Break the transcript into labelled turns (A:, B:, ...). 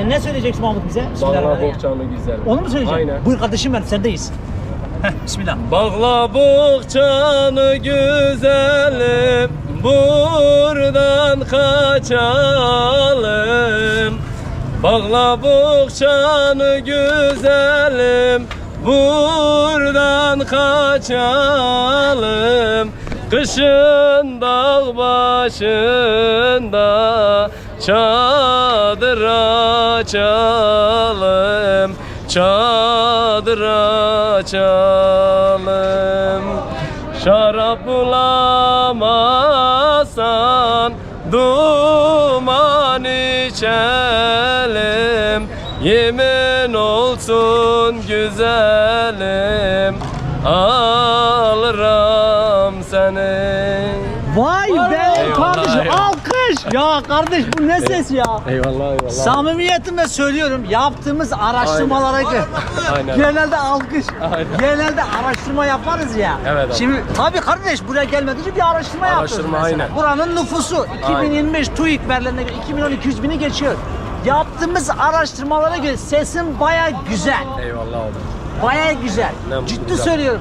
A: Sen ne söyleyeceksin Mahmut bize?
B: Bağla
A: Bismillahirrahmanirrahim.
B: bohçanı güzel.
A: Onu mu söyleyeceksin?
B: Aynen.
A: Buyur kardeşim ben sendeyiz. Heh, bismillah.
B: Bağla bohçanı güzelim Buradan kaçalım Bağla bohçanı güzelim Buradan kaçalım Kışın dağ başında Çadır açalım Çadır açalım Şarap bulamazsan Duman içelim. Yemin olsun güzelim. Alırım seni
A: Vay be
B: Eyvallah,
A: kardeşim
B: eyvallah.
A: alkış. Ya kardeş bu ne ses ya?
B: Eyvallah eyvallah
A: Samimiyetimle söylüyorum yaptığımız araştırmalara göre
B: Aynen.
A: genelde alkış.
B: Aynen.
A: Genelde araştırma yaparız ya.
B: Evet abi.
A: Şimdi tabii kardeş buraya gelmeden önce bir araştırma yapıyoruz
B: Araştırma,
A: mesela.
B: aynen.
A: Buranın nüfusu 2025 TÜİK verilerine göre 2 milyon 200 bini geçiyor. Yaptığımız araştırmalara göre sesin baya güzel.
B: Eyvallah abi
A: Baya güzel.
B: Ne mutlu
A: Ciddi
B: bize.
A: söylüyorum.